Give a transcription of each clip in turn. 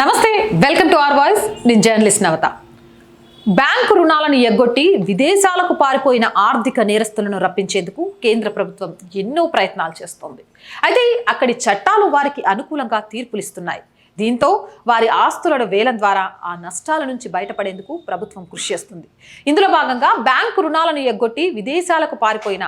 నమస్తే welcome to R voice. నేను journalist Navata. Bank రుణాలను ఎగ్గొట్టి విదేశాలకు పారిపోయిన ఆర్థిక నేరస్తులను రప్పించేందుకు కేంద్ర ప్రభుత్వం ఎన్నో ప్రయత్నాలు చేస్తోంది. అయితే అక్కడి చట్టాలు వారికి అనుకూలంగా తీర్పులిస్తున్నాయి దీంతో వారి ఆస్తులను వేలం ద్వారా ఆ నష్టాల నుంచి బయటపడేందుకు ప్రభుత్వం కృషి చేస్తుంది. ఇందులో భాగంగా బ్యాంకు రుణాలను ఎగ్గొట్టి విదేశాలకు పారిపోయిన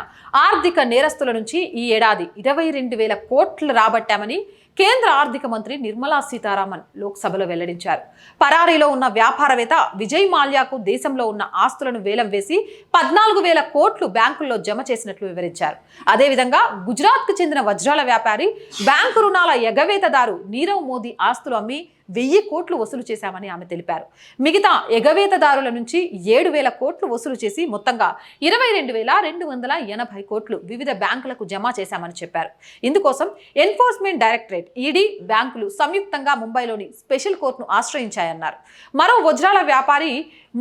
ఆర్థిక నేరస్తుల నుంచి ఈ ఏడాది ఇరవై రెండు వేల కోట్లు రాబట్టామని కేంద్ర ఆర్థిక మంత్రి నిర్మలా సీతారామన్ లోక్సభలో వెల్లడించారు. పరారీలో ఉన్న వ్యాపారవేత్త విజయ్ మాల్యాకు దేశంలో ఉన్న ఆస్తులను వేలం వేసి పద్నాలుగు వేల కోట్లు బ్యాంకుల్లో జమ చేసినట్లు వివరించారు. అదేవిధంగా గుజరాత్కు చెందిన వజ్రాల వ్యాపారి బ్యాంకు రుణాల ఎగవేతదారు నీరవ్ మోదీ ఆస్తులు అమ్మి వెయ్యి కోట్లు వసూలు చేశామని ఆమె తెలిపారు. మిగతా ఎగవేతదారుల నుంచి ఏడు వేల కోట్లు వసూలు చేసి మొత్తంగా ఇరవై రెండు వేల రెండు వందల ఎనభై కోట్లు వివిధ బ్యాంకులకు జమ చేశామని చెప్పారు. ఇందుకోసం ఎన్ఫోర్స్మెంట్ డైరెక్టరేట్ ఈడీ బ్యాంకులు సంయుక్తంగా ముంబైలోని స్పెషల్ కోర్టును ఆశ్రయించాయన్నారు. మరో వజ్రాల వ్యాపారి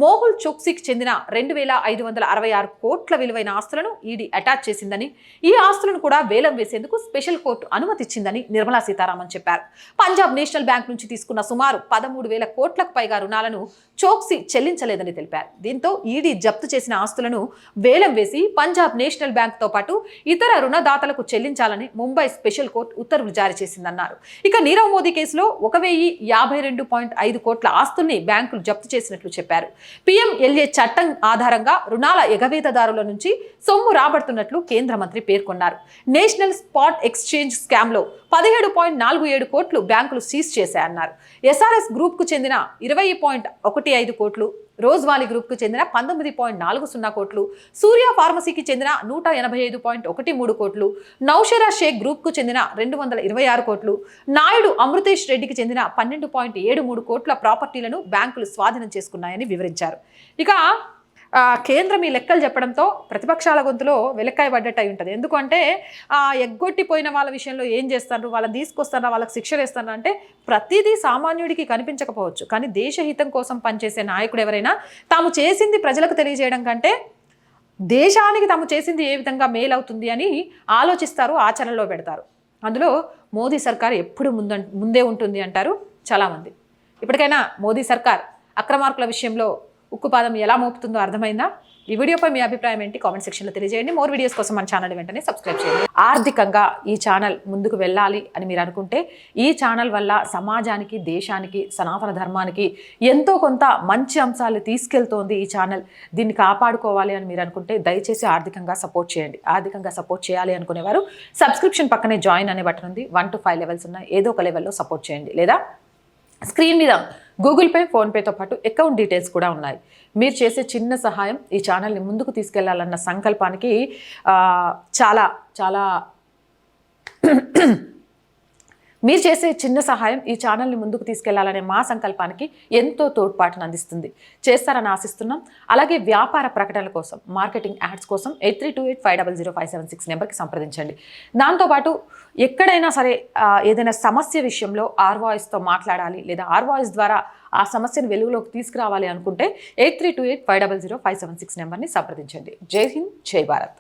మోహుల్ చోక్సీకి చెందిన రెండు వేల ఐదు వందల అరవై ఆరు కోట్ల విలువైన ఆస్తులను ఈడీ అటాచ్ చేసిందని ఈ ఆస్తులను కూడా వేలం వేసేందుకు స్పెషల్ కోర్టు అనుమతిచ్చిందని నిర్మలా సీతారామన్ చెప్పారు. పంజాబ్ నేషనల్ బ్యాంక్ నుంచి తీసుకున్న సుమారు పదమూడు వేల కోట్లకు పైగా రుణాలను చోక్సీ చెల్లించలేదని తెలిపారు. దీంతో ఈడీ జప్తు చేసిన ఆస్తులను వేలం వేసి పంజాబ్ నేషనల్ బ్యాంక్తో పాటు ఇతర రుణదాతలకు చెల్లించాలని ముంబై స్పెషల్ కోర్టు ఉత్తర్వులు జారీ చేసిందన్నారు. ఇక నీరవ్ మోదీ కేసులో ఒక వెయ్యి యాభై రెండు పాయింట్ ఐదు కోట్ల ఆస్తుల్ని బ్యాంకులు జప్తు చేసినట్లు చెప్పారు. పిఎంఎల్ఏ చట్టం ఆధారంగా రుణాల ఎగవేతదారుల నుంచి సొమ్ము రాబడుతున్నట్లు కేంద్ర మంత్రి పేర్కొన్నారు. నేషనల్ స్పాట్ ఎక్స్చేంజ్ స్కామ్లో పదిహేడు పాయింట్ నాలుగు ఏడు కోట్లు బ్యాంకులు సీజ్ చేశాయన్నారు. ఎస్ఆర్ఎస్ గ్రూప్కు చెందిన ఇరవై పాయింట్ ఒకటి ఐదు కోట్లు రోజ్వాలీ గ్రూప్కు చెందిన పంతొమ్మిది పాయింట్ నాలుగు సున్నా కోట్లు సూర్య ఫార్మసీకి చెందిన నూట ఎనభై ఐదు పాయింట్ ఒకటి మూడు కోట్లు నౌషరా షేక్ గ్రూప్కు చెందిన రెండు వందల ఇరవై ఆరు కోట్లు నాయుడు అమృతేష్ రెడ్డికి చెందిన పన్నెండు పాయింట్ ఏడు మూడు కోట్ల ప్రాపర్టీలను బ్యాంకులు స్వాధీనం చేసుకున్నాయని వివరించారు. ఇక కేంద్రం ఈ లెక్కలు చెప్పడంతో ప్రతిపక్షాల గొంతులో వెలక్కాయ పడ్డట్టు అయి ఉంటుంది. ఎందుకంటే ఆ, ఎగ్గొట్టిపోయిన వాళ్ళ విషయంలో ఏం చేస్తారు వాళ్ళని తీసుకొస్తారా వాళ్ళకి శిక్ష వేస్తారా అంటే ప్రతిదీ సామాన్యుడికి కనిపించకపోవచ్చు. కానీ దేశహితం కోసం పనిచేసే నాయకుడు ఎవరైనా తాము చేసింది ప్రజలకు తెలియజేయడం కంటే దేశానికి తాము చేసింది ఏ విధంగా మేలవుతుంది అని ఆలోచిస్తారు ఆచరణలో పెడతారు. అందులో మోదీ సర్కార్ ఎప్పుడు ముంద ముందే ఉంటుంది అంటారు చాలామంది. ఇప్పటికైనా మోదీ సర్కార్ అక్రమార్కుల విషయంలో ఉక్కుపాదం ఎలా మోపుతుందో అర్థమైందా? ఈ వీడియోపై మీ అభిప్రాయం ఏంటి? కామెంట్ సెక్షన్లో తెలియజేయండి. మోర్ వీడియోస్ కోసం మన ఛానల్ వెంటనే సబ్స్క్రైబ్ చేయండి. ఆర్థికంగా ఈ ఛానల్ ముందుకు వెళ్ళాలి అని మీరు అనుకుంటే ఈ ఛానల్ వల్ల సమాజానికి దేశానికి సనాతన ధర్మానికి ఎంతో కొంత మంచి అంశాలు తీసుకెళ్తోంది ఈ ఛానల్. దీన్ని కాపాడుకోవాలి అని మీరు అనుకుంటే దయచేసి ఆర్థికంగా సపోర్ట్ చేయండి. ఆర్థికంగా సపోర్ట్ చేయాలి అనుకునేవారు సబ్స్క్రిప్షన్ పక్కనే జాయిన్ అనే బటన్ ఉంది. వన్ టు ఫైవ్ లెవెల్స్ ఉన్నాయి. ఏదో ఒక లెవెల్లో సపోర్ట్ చేయండి. లేదా స్క్రీన్ మీద గూగుల్ పే ఫోన్పేతో పాటు అకౌంట్ డీటెయిల్స్ కూడా ఉన్నాయి. మీరు చేసే చిన్న సహాయం ఈ ఛానల్ని ముందుకు తీసుకెళ్ళాలన్న సంకల్పానికి చాలా చాలా మీరు చేసే చిన్న సహాయం ఈ ఛానల్ని ముందుకు తీసుకెళ్ళాలనే మా సంకల్పానికి ఎంతో తోడ్పాటును అందిస్తుంది. చేస్తారని ఆశిస్తున్నాం. అలాగే వ్యాపార ప్రకటనల కోసం మార్కెటింగ్ యాడ్స్ కోసం eight three two eight five double zero five seven six నెంబర్కి సంప్రదించండి. దాంతోపాటు ఎక్కడైనా సరే ఏదైనా సమస్య విషయంలో ఆర్ వాయిస్తో మాట్లాడాలి లేదా ఆర్ వాయిస్ ద్వారా ఆ సమస్యను వెలుగులోకి తీసుకురావాలి అనుకుంటే eight three two eight five double zero five seven six నెంబర్ని సంప్రదించండి. జై హింద్ జై భారత్.